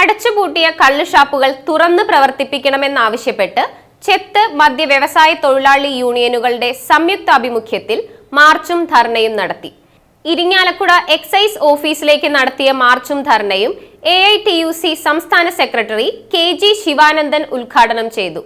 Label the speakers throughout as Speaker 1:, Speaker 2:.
Speaker 1: അടച്ചുപൂട്ടിയ കള്ളുഷാപ്പുകൾ തുറന്ന് പ്രവർത്തിപ്പിക്കണമെന്നാവശ്യപ്പെട്ട് ചെത്ത് മദ്യ വ്യവസായ തൊഴിലാളി യൂണിയനുകളുടെ സംയുക്താഭിമുഖ്യത്തിൽ മാർച്ചും ധർണയും നടത്തി. ഇരിങ്ങാലക്കുട എക്സൈസ് ഓഫീസിലേക്ക് നടത്തിയ മാർച്ചും ധർണയും A I T U C സംസ്ഥാന സെക്രട്ടറി കെ ജി ശിവാനന്ദൻ ഉദ്ഘാടനം ചെയ്തു.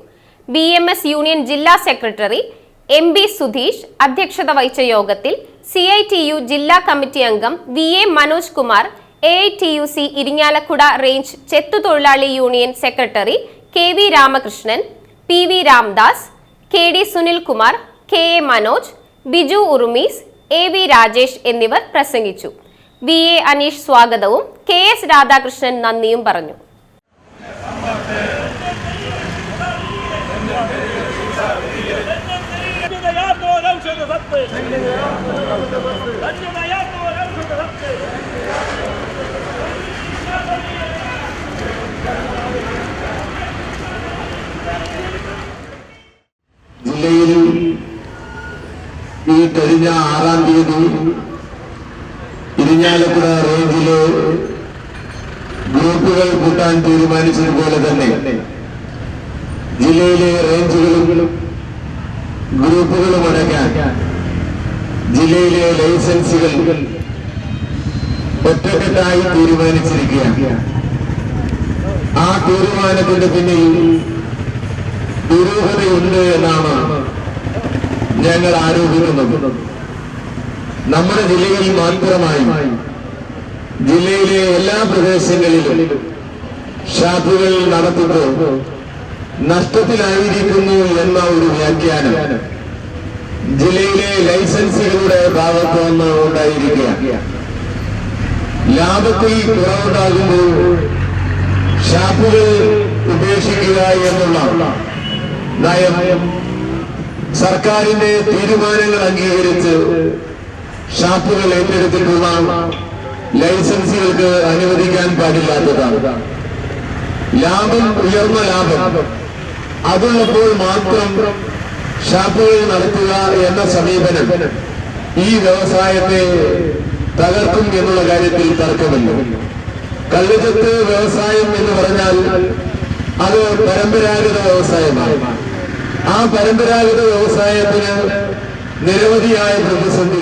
Speaker 1: ബി എം എസ് യൂണിയൻ ജില്ലാ സെക്രട്ടറി എം ബി സുധീഷ് അധ്യക്ഷത വഹിച്ച യോഗത്തിൽ സി ഐ ടി യു ജില്ലാ കമ്മിറ്റി അംഗം V A Manoj Kumar A T U C Irinjalakuda range ചെത്തുതൊഴിലാളി union secretary K V Ramakrishnan P V Ramdas K D Sunilkumar K A Manoj Biju Urumees A V Rajesh എന്നിവർ പ്രസംഗിച്ചു. V A Aneesh സ്വാഗതവും K S Radhakrishnan നന്ദിയും പറഞ്ഞു.
Speaker 2: ജില്ലയിൽ ഈ കഴിഞ്ഞ ആറാം തീയതി ഇരിഞ്ഞാലക്കുട റേഞ്ചിൽ ഗ്രൂപ്പുകൾ കൂട്ടാൻ തീരുമാനിച്ചതുപോലെ തന്നെ ജില്ലയിലെ റേഞ്ചുകളും ഗ്രൂപ്പുകളും അടയ്ക്കാൻ ജില്ലയിലെ ലൈസൻസുകൾ ഒറ്റക്കെട്ടായി തീരുമാനിച്ചിരിക്കുകയാണ്. ആ തീരുമാനത്തിന്റെ പിന്നിൽ ദുരൂഹതയുണ്ട് എന്നാണ് ഞങ്ങൾ ആരോപിക്കുന്നത്. നമ്മുടെ ജില്ലയിൽ മാത്രമായി ജില്ലയിലെ എല്ലാ പ്രദേശങ്ങളിലും ഷാപ്പുകൾ നടത്തുമ്പോൾ നഷ്ടത്തിലായിരിക്കുന്നു എന്ന ഒരു വ്യാഖ്യാനം ജില്ലയിലെ ലൈസൻസുകളുടെ ഭാഗത്തു നിന്ന് ഉണ്ടായിരിക്കുക ലാഭത്തിൽ കുറവുണ്ടാകുമ്പോൾ ഷാപ്പുകൾ ഉപേക്ഷിക്കുക എന്നുള്ള നയം സർക്കാരിന്റെ തീരുമാനങ്ങൾ അംഗീകരിച്ച് ഷാപ്പുകൾ ഏറ്റെടുത്തിട്ടുള്ള ലൈസൻസുകൾക്ക് അനുവദിക്കാൻ പാടില്ലാത്തതാണ്. ലാഭം ഉയർന്ന ലാഭം. അതുള്ളപ്പോൾ മാത്രം ഷാപ്പുകൾ നടത്തുക എന്ന സമീപനം ഈ വ്യവസായത്തെ തകർക്കും എന്നുള്ള കാര്യത്തിൽ തർക്കമില്ല. കള്ളുചത്ത് വ്യവസായം എന്ന് പറഞ്ഞാൽ അത് പരമ്പരാഗത വ്യവസായമാണ്. ആ പരമ്പരാഗത വ്യവസായത്തിന് നിരവധിയായ പ്രതിസന്ധികളാണ്